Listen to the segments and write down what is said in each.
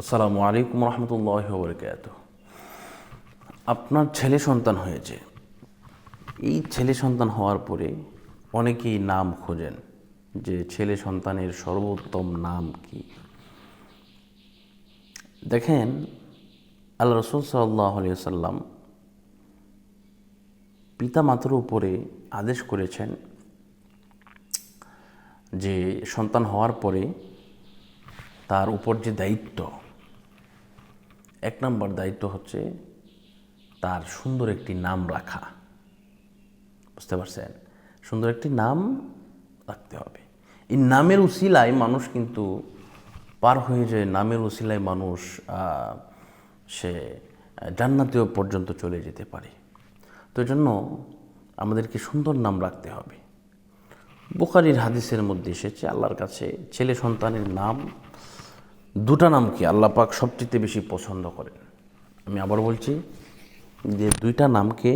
আসসালামু আলাইকুম রহমতুল্লাহ বরকাত আপনার ছেলে সন্তান হয়েছে। এই ছেলে সন্তান হওয়ার পরে অনেকেই নাম খোঁজেন যে ছেলে সন্তানের সর্বোত্তম নাম কি। দেখেন, আল্লাহ রসুল সাল্লাহ সাল্লাম পিতা মাতার উপরে আদেশ করেছেন যে সন্তান হওয়ার পরে তার উপর যে দায়িত্ব এক নম্বর দায়িত্ব হচ্ছে তার সুন্দর একটি নাম রাখা। বুঝতে পারছেন? সুন্দর একটি নাম রাখতে হবে। এই নামের উসিলায় মানুষ কিন্তু পার হয়ে যায় নামের উসিলায় মানুষ সে জান্নাতীয় পর্যন্ত চলে যেতে পারে। তো জন্য আমাদেরকে সুন্দর নাম রাখতে হবে। বুখারির হাদিসের মধ্যে এসেছে, আল্লাহর কাছে ছেলে সন্তানের নাম দুটা নামকে আল্লাহ পাক সবচেয়ে বেশি পছন্দ করেন? আমি আবার বলছি যে দুইটা নামকে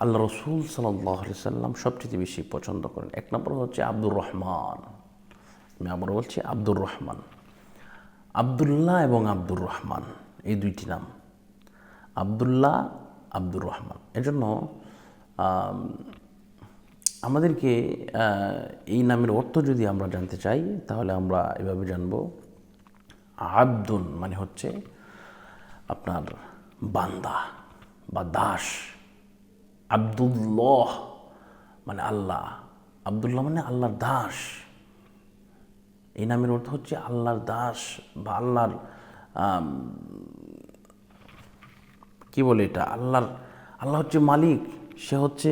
আল্লাহ রসুল সাল্লাহ সাল্লাম সবচেয়ে বেশি পছন্দ করেন। এক নম্বর হচ্ছে আব্দুর রহমান। আমি আবার বলছি আব্দুর রহমান। আবদুল্লাহ এবং আব্দুর রহমান এই দুইটি নাম। আবদুল্লাহ আব্দুর রহমান। এজন্য আম, আমাদেরকে এই নামের অর্থ যদি আমরা জানতে চাই তাহলে আমরা এভাবে জানব আব্দুন মানে হচ্ছে আপনার বান্দা বা দাস। আব্দুল্লাহ মানে আল্লাহ। আব্দুল্লাহ মানে আল্লাহর দাস। এই নামের অর্থ হচ্ছে আল্লাহর দাস বা আল্লাহর কি বলে এটা? আল্লাহর, আল্লাহ হচ্ছে মালিক, সে হচ্ছে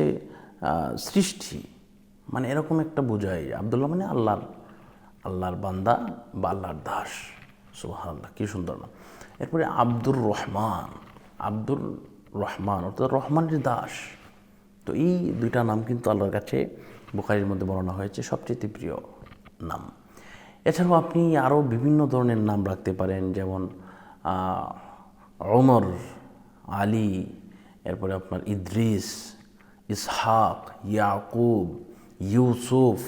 সৃষ্টি। মানে এরকম একটা বোঝায়। আবদুল্লাহ মানে আল্লাহর আল্লাহর বান্দা বা আল্লাহর দাস। সুবাহ কি সুন্দর নাম। এরপরে আব্দুর রহমান আব্দুর রহমান, অর্থাৎ রহমানের দাস। তো এই দুইটা নাম কিন্তু আল্লাহর কাছে বুখারির মধ্যে বর্ণনা হয়েছে, সবচেয়ে প্রিয় নাম। এছাড়াও আপনি আরও বিভিন্ন ধরনের নাম রাখতে পারেন, যেমন অমর আলী, এরপরে আপনার ইদ্রিস, ইসহাক, ইয়াকুব, ইউসুফ,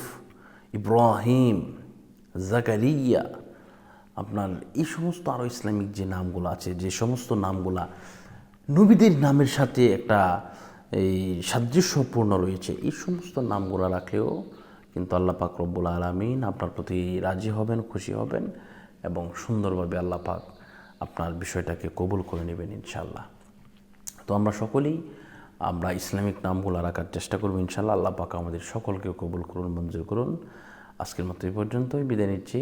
ইব্রাহিম, জাকারিয়া আপনার এই সমস্ত আরও ইসলামিক যে নামগুলো আছে, যে সমস্ত নামগুলা নবীদের নামের সাথে একটা এই সাদৃশ্যপূর্ণ রয়েছে, এই সমস্ত নামগুলো রাখলেও কিন্তু আল্লাহ পাক রব্বুল আলমিন আপনার প্রতি রাজি হবেন, খুশি হবেন এবং সুন্দরভাবে আল্লাহ পাক আপনার বিষয়টাকে কবুল করে নেবেন ইনশাল্লাহ তো আমরা সকলেই আমরা ইসলামিক নামগুলো রাখার চেষ্টা করব ইনশাল্লাহ আল্লাহ পাক আমাদের সকলকে কবুল করুন, মঞ্জুর করুন। আজকের মতো এই পর্যন্তই, বিদায় নিচ্ছি।